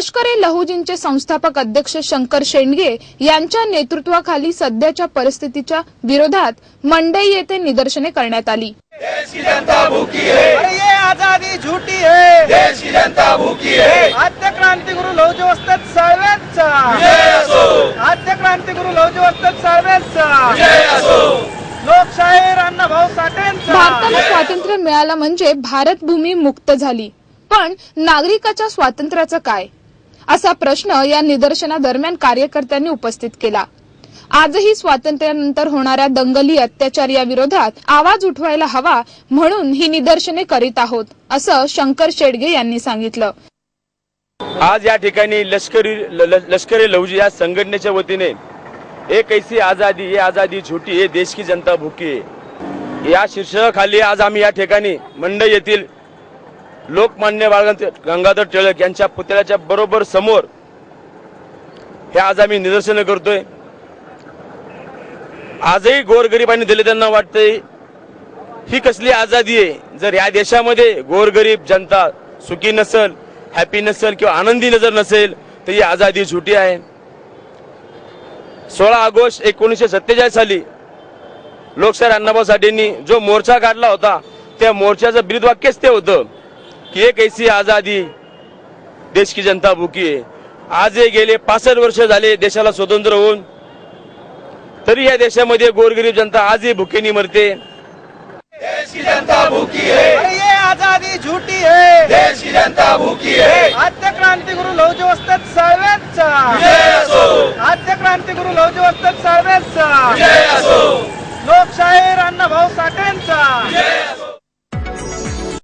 लष्कर ए लहुजींचे संस्थापक अध्यक्ष शंकर शेंडगे यांच्या नेतृत्वाखाली सध्याच्या परिस्थितीच्या विरोधात मंडई येथे निदर्शने करण्यात आली. देश की जनता भूखी है ये आजादी झूठी है। देश की जनता भूखी है आद्य क्रांतिगुरु लहुजी जय असो आद्य क्रांतिगुरु लहुजी जय असो लोकशाहीर अण्णाभाऊ साठेंचा भारताला स्वातंत्र्य मिळालं म्हणजे भारत भूमी मुक्त झाली. पण नागरिकाच्या स्वातंत्र्याचं काय? असा प्रश्न या निदर्शनादरम्यान कार्यकर्त्यांनी उपस्थित केला. आजही स्वातंत्र्यानंतर होणाऱ्या दंगली अत्याचार या विरोधात आवाज उठवायला हवा म्हणून ही निदर्शने करीत आहोत असं शंकर शेडगे यांनी सांगितलं. आज या ठिकाणी लष्करी ल- लष्करी लौजी या संघटनेच्या वतीने एक ऐसी आझादी ये आजादी छोटी ये देश की जनता भूकी या शीर्षकाखाली आज आम्ही या ठिकाणी मंडई येथील लोकमान्य बाळ गंगाधर टिळक यांच्या पुतळ्याच्या बरोबर समोर हे आज आम्ही निदर्शनं करतोय. आजही गोरगरिबांनी दिले त्यांना वाटतंय. ही कसली आझादी आहे? जर या देशामध्ये गोरगरीब जनता सुखी नसल हॅपी नसेल किंवा आनंदी नजर नसेल तर ही आझादी झुटी आहे. सोळा ऑगस्ट एकोणीसशे सत्तेचाळीस साली लोकशाहीर अण्णाभाऊ साठेंनी जो मोर्चा काढला होता त्या मोर्चाचं ब्रीद वाक्यच ते होतं. की एक ऐसी आझादी देश की जनता भुकी आहे आजही गेले पासष्ट वर्ष झाले देशाला स्वतंत्र होऊन तरी या देशामध्ये गोरगरीब जनता आजही भुकेनी मरते. देश की जनता भूखी है। अरे ये आजादी झूठी है। देश की जनता भूखी है। आद्य क्रांतिगुरु लहुजी वस्ताद साळवेंचा जय असो। आद्य क्रांतिगुरु साळवेंचा जय असो। लोकशाहीर